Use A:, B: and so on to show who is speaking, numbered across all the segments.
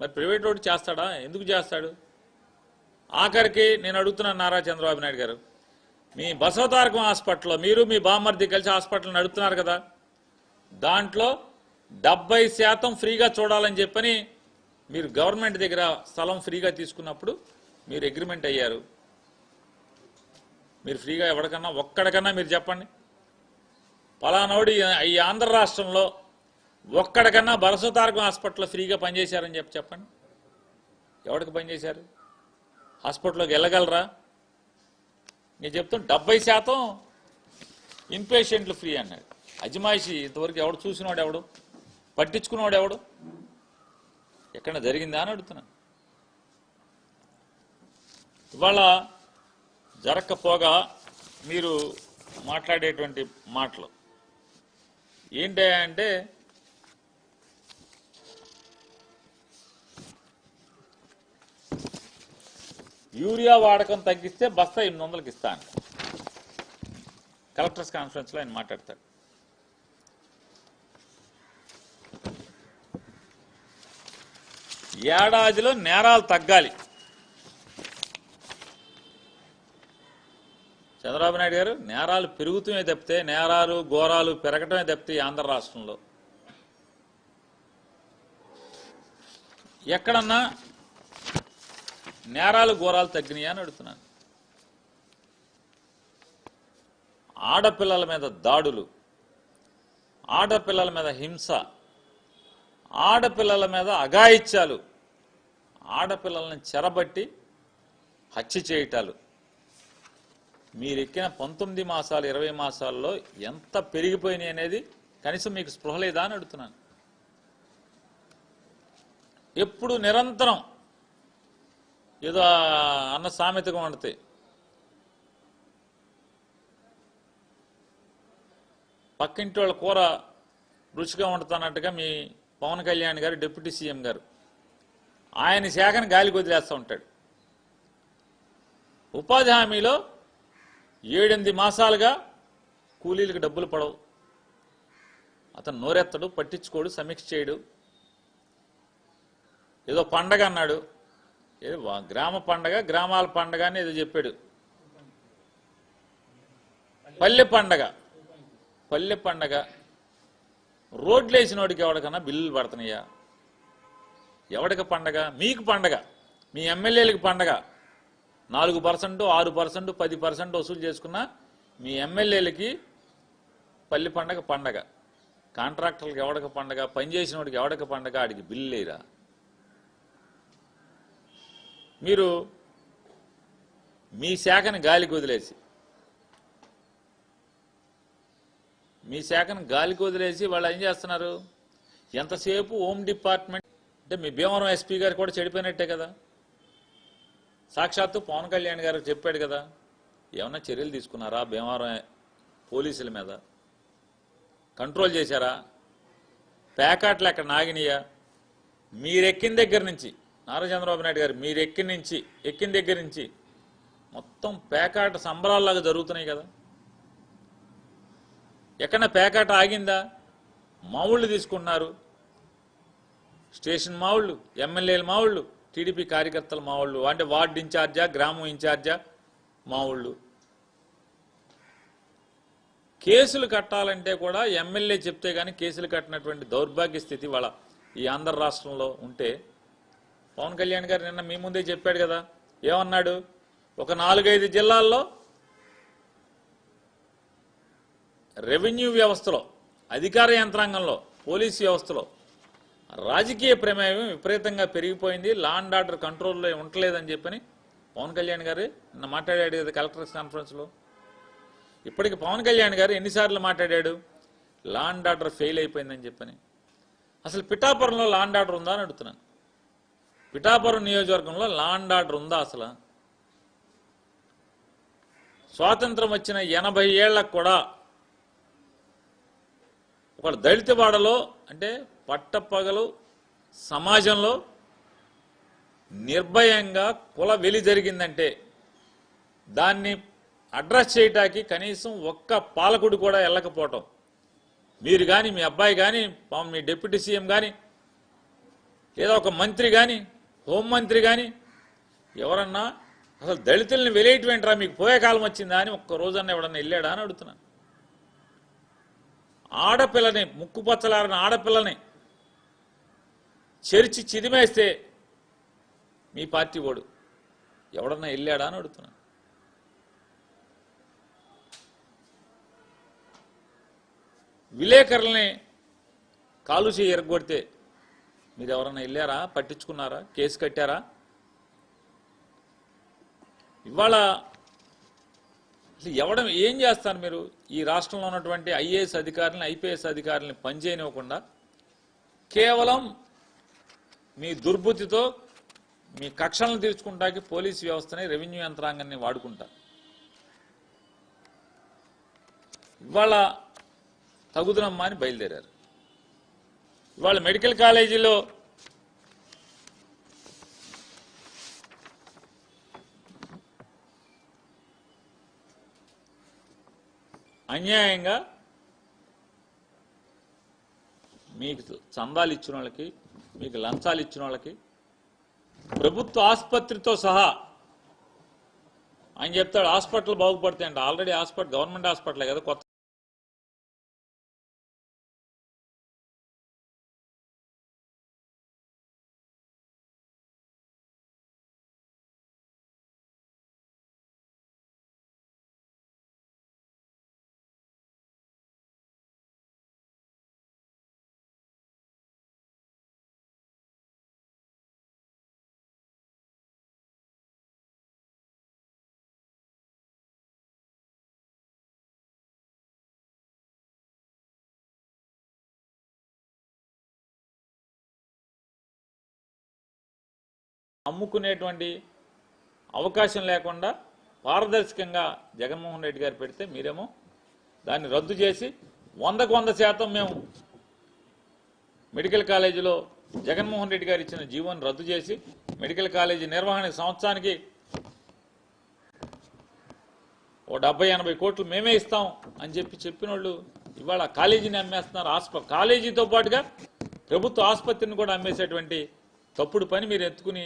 A: మరి private road చేస్తాడా? ఎందుకు చేస్తాడు? ఆఖరికి నేను అడుగుతున్నాను నారా చంద్రబాబు నాయుడు గారు మీ బసవతారకం హాస్పిటల్లో మీరు మీ బామ్మర్ది కలిసి హాస్పిటల్ నడుపుతున్నారు కదా దాంట్లో డెబ్బై శాతం ఫ్రీగా చూడాలని చెప్పని మీరు గవర్నమెంట్ దగ్గర స్థలం ఫ్రీగా తీసుకున్నప్పుడు మీరు అగ్రిమెంట్ అయ్యారు. మీరు ఫ్రీగా ఎవరికన్నా ఒక్కడికన్నా మీరు చెప్పండి. పలానోడు ఈ ఆంధ్ర రాష్ట్రంలో ఒక్కడికన్నా బరసతారకం హాస్పిటల్లో ఫ్రీగా పనిచేశారని చెప్పి చెప్పండి. ఎవరికి పనిచేశారు? హాస్పిటల్లోకి వెళ్ళగలరా? నేను చెప్తాను డెబ్బై శాతం ఇన్పేషెంట్లు ఫ్రీ అన్నాడు. అజమాయిషి ఇంతవరకు ఎవడు చూసినవాడు ఎవడు? పట్టించుకున్నవాడు ఎవడు? ఎక్కడ జరిగిందా అని అడుగుతున్నాను ఇవాళ జరగకపోగా మీరు మాట్లాడేటువంటి మాటలు. ఏంటి యూరియా వాడకం తగ్గిస్తే బస్తా ఎనిమిది వందలకి ఇస్తా అంట. కలెక్టర్స్ కాన్ఫరెన్స్లో ఆయన మాట్లాడతాడు. ఏడాదిలో నేరాలు తగ్గాలి. చంద్రబాబు నాయుడు గారు నేరాలు పెరుగుతూనే తప్పితే నేరాలు ఘోరాలు పెరగటమే తప్పితే ఆంధ్ర రాష్ట్రంలో ఎక్కడన్నా నేరాలు ఘోరాలు తగ్గినాయా అని అడుగుతున్నాను. ఆడపిల్లల మీద దాడులు ఆడపిల్లల మీద హింస ఆడపిల్లల మీద అఘాయిత్యాలు ఆడపిల్లల్ని చెరబట్టి హత్య చేయటాలు. మీరెక్కిన పంతొమ్మిది మాసాలు ఇరవై మాసాల్లో ఎంత పెరిగిపోయినాయి అనేది కనీసం మీకు స్పృహ లేదా అని అడుగుతున్నాను. ఎప్పుడు నిరంతరం ఏదో అన్న సామెతగా వండితే పక్కింటి వాళ్ళ కూర రుచిగా వండుతానట్టుగా మీ పవన్ కళ్యాణ్ గారు డిప్యూటీ సీఎం గారు. ఆయన శాఖను గాలికి వదిలేస్తూ ఉంటాడు. ఉపాధి హామీలో ఏడెనిమిది మాసాలుగా కూలీలకు డబ్బులు పడవు. అతను నోరెత్తడు పట్టించుకోడు సమీక్ష చేయడు. ఏదో పండగ అన్నాడు. ఏదో గ్రామ పండగ గ్రామాల పండగ అని ఏదో చెప్పాడు. పల్లె పండగ. పల్లె పండగ. రోడ్లు వేసినోడికి ఎవడికన్నా బిల్లులు పడుతున్నాయా? ఎవడికి పండగ? మీకు పండగ. మీ ఎమ్మెల్యేలకు పండగ. నాలుగు పర్సెంట్ ఆరు పర్సెంట్ పది పర్సెంట్ వసూలు చేసుకున్న మీ ఎమ్మెల్యేలకి పల్లి పండగ పండగ. కాంట్రాక్టర్లకు ఎవడక పండగ? పనిచేసినోడికి ఎవడక పండగ? ఆడికి బిల్లు లేరా? మీరు మీ శాఖను గాలికి వదిలేసి మీ శాఖను గాలికి వదిలేసి వాళ్ళు ఏం చేస్తున్నారు? ఎంతసేపు హోమ్ డిపార్ట్మెంట్ అంటే మీ భీమవరం ఎస్పీ గారు కూడా చెడిపోయినట్టే కదా. సాక్షాత్తు పవన్ కళ్యాణ్ గారు చెప్పాడు కదా ఏమన్నా చర్యలు తీసుకున్నారా భీమవరం పోలీసుల మీద? కంట్రోల్ చేశారా? ప్యాకాట్లు ఎక్కడ నాగినయా? మీరెక్కిన దగ్గర నుంచి నారా చంద్రబాబు నాయుడు గారు మీరు ఎక్కిన నుంచి ఎక్కిన దగ్గర నుంచి మొత్తం పేకాట సంబరాల్లాగా జరుగుతున్నాయి కదా. ఎక్కడ పేకాట ఆగిందా? మావుళ్ళు తీసుకున్నారు స్టేషన్ మావుళ్ళు ఎమ్మెల్యేల మావుళ్ళు టీడీపీ కార్యకర్తల మావుళ్ళు అంటే వార్డు ఇన్ఛార్జా గ్రామం ఇన్ఛార్జా మావుళ్ళు. కేసులు కట్టాలంటే కూడా ఎమ్మెల్యే చెప్తే కానీ కేసులు కట్టినటువంటి దౌర్భాగ్య స్థితి వాళ్ళ ఈ ఆంధ్ర రాష్ట్రంలో ఉంటే పవన్ కళ్యాణ్ గారు నిన్న మీ ముందే చెప్పాడు కదా. ఏమన్నాడు? ఒక నాలుగైదు జిల్లాల్లో రెవెన్యూ వ్యవస్థలో అధికార యంత్రాంగంలో పోలీసు వ్యవస్థలో రాజకీయ ప్రమేయం విపరీతంగా పెరిగిపోయింది. లా అండ్ ఆర్డర్ కంట్రోల్లో ఉండలేదని చెప్పని పవన్ కళ్యాణ్ గారు నిన్న మాట్లాడాడు కదా కలెక్టర్స్ కాన్ఫరెన్స్లో ఇప్పటికి పవన్ కళ్యాణ్ గారు ఎన్నిసార్లు మాట్లాడాడు? లా అండ్ ఆర్డర్ ఫెయిల్ అయిపోయిందని చెప్పని. అసలు పిఠాపురంలో లా అండ్ ఆర్డర్ ఉందా అని అడుగుతున్నాను. పిఠాపురం నియోజకవర్గంలో లాండ్ ఆర్డర్ ఉందా అసలు? స్వాతంత్రం వచ్చిన ఎనభై ఏళ్ళకు కూడా ఒక దళిత వాడలో అంటే పట్టపగలు సమాజంలో నిర్భయంగా కుల వెలి జరిగిందంటే దాన్ని అడ్రస్ చేయటానికి కనీసం ఒక్క పాలకుడు కూడా వెళ్ళకపోవటం మీరు కానీ మీ అబ్బాయి కానీ మీ డిప్యూటీ సీఎం కానీ లేదా ఒక మంత్రి కానీ హోంమంత్రి కానీ ఎవరన్నా అసలు దళితుల్ని వెలేయటమేంట్రా? మీకు పోయే కాలం వచ్చిందా అని ఒక్క రోజన్నా ఎవడన్నా వెళ్ళాడా అని అడుగుతున్నాను ఆడపిల్లని ముక్కుపచ్చలారిన ఆడపిల్లని చెరిచి చిదిమేస్తే మీ పార్టీ ఓడు. ఎవడన్నా వెళ్ళాడా అని అడుగుతున్నాను విలేకరుల్ని కాలు చేయి ఎరగొడితే మీరు ఎవరన్నా వెళ్ళారా? పట్టించుకున్నారా? కేసు కట్టారా? ఇవాళ అసలు ఎవడం ఏం చేస్తారు మీరు? ఈ రాష్ట్రంలో ఉన్నటువంటి ఐఏఎస్ అధికారులను ఐపీఎస్ అధికారులను పనిచేయనివ్వకుండా కేవలం మీ దుర్బుద్ధితో మీ కక్షలను తీర్చుకుంటానికి పోలీసు వ్యవస్థని రెవెన్యూ యంత్రాంగాన్ని వాడుకుంటారు ఇవాళ తగుదనమ్మా అని బయలుదేరారు. ఇవాళ మెడికల్ కాలేజీలో అన్యాయంగా మీకు చందాలు ఇచ్చిన వాళ్ళకి మీకు లంచాలు ఇచ్చిన వాళ్ళకి ప్రభుత్వ ఆసుపత్రితో సహా ఆయన చెప్తాడు హాస్పిటల్ బాగుపడతాయి ఆల్రెడీ హాస్పిటల్ గవర్నమెంట్ హాస్పిటలే కదా కొత్త అమ్ముకునేటువంటి అవకాశం లేకుండా పారదర్శకంగా జగన్మోహన్ రెడ్డి గారు పెడితే మీరేమో దాన్ని రద్దు చేసి వందకు వంద శాతం మేము మెడికల్ కాలేజీలో జగన్మోహన్ రెడ్డి గారు ఇచ్చిన జీవోని రద్దు చేసి మెడికల్ కాలేజీ నిర్వహణ సంవత్సరానికి ఓ డెబ్బై ఎనభై కోట్లు మేమే ఇస్తాం అని చెప్పి చెప్పిన వాళ్ళు ఇవాళ కాలేజీని అమ్మేస్తున్నారు. ఆస్ప కాలేజీతో పాటుగా ప్రభుత్వ ఆసుపత్రిని కూడా అమ్మేసేటువంటి తప్పుడు పని మీరు ఎత్తుకుని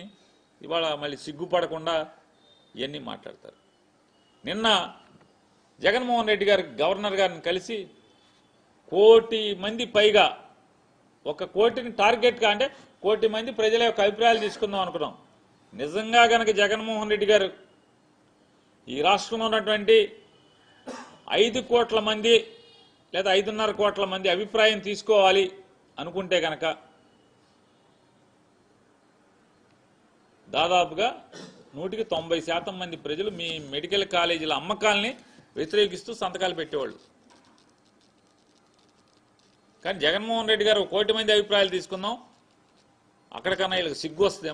A: ఇవాళ మళ్ళీ సిగ్గుపడకుండా ఇవన్నీ మాట్లాడతారు. నిన్న జగన్మోహన్ రెడ్డి గారు గవర్నర్ గారిని కలిసి కోటి మంది పైగా ఒక కోటిని టార్గెట్గా అంటే కోటి మంది ప్రజల యొక్క అభిప్రాయాలు తీసుకుందాం అనుకున్నాం. నిజంగా గనక జగన్మోహన్ రెడ్డి గారు ఈ రాష్ట్రంలో ఉన్నటువంటి ఐదు కోట్ల మంది లేదా ఐదున్నర కోట్ల మంది అభిప్రాయం తీసుకోవాలి అనుకుంటే గనక దాదాపుగా నూటికి తొంభై శాతం మంది ప్రజలు మీ మెడికల్ కాలేజీల అమ్మకాల్ని వ్యతిరేకిస్తూ సంతకాలు పెట్టేవాళ్ళు. కానీ జగన్మోహన్ రెడ్డి గారు కోటి మంది అభిప్రాయాలు తీసుకుందాం. అక్కడికన్నా వీళ్ళకి సిగ్గు వస్తుంది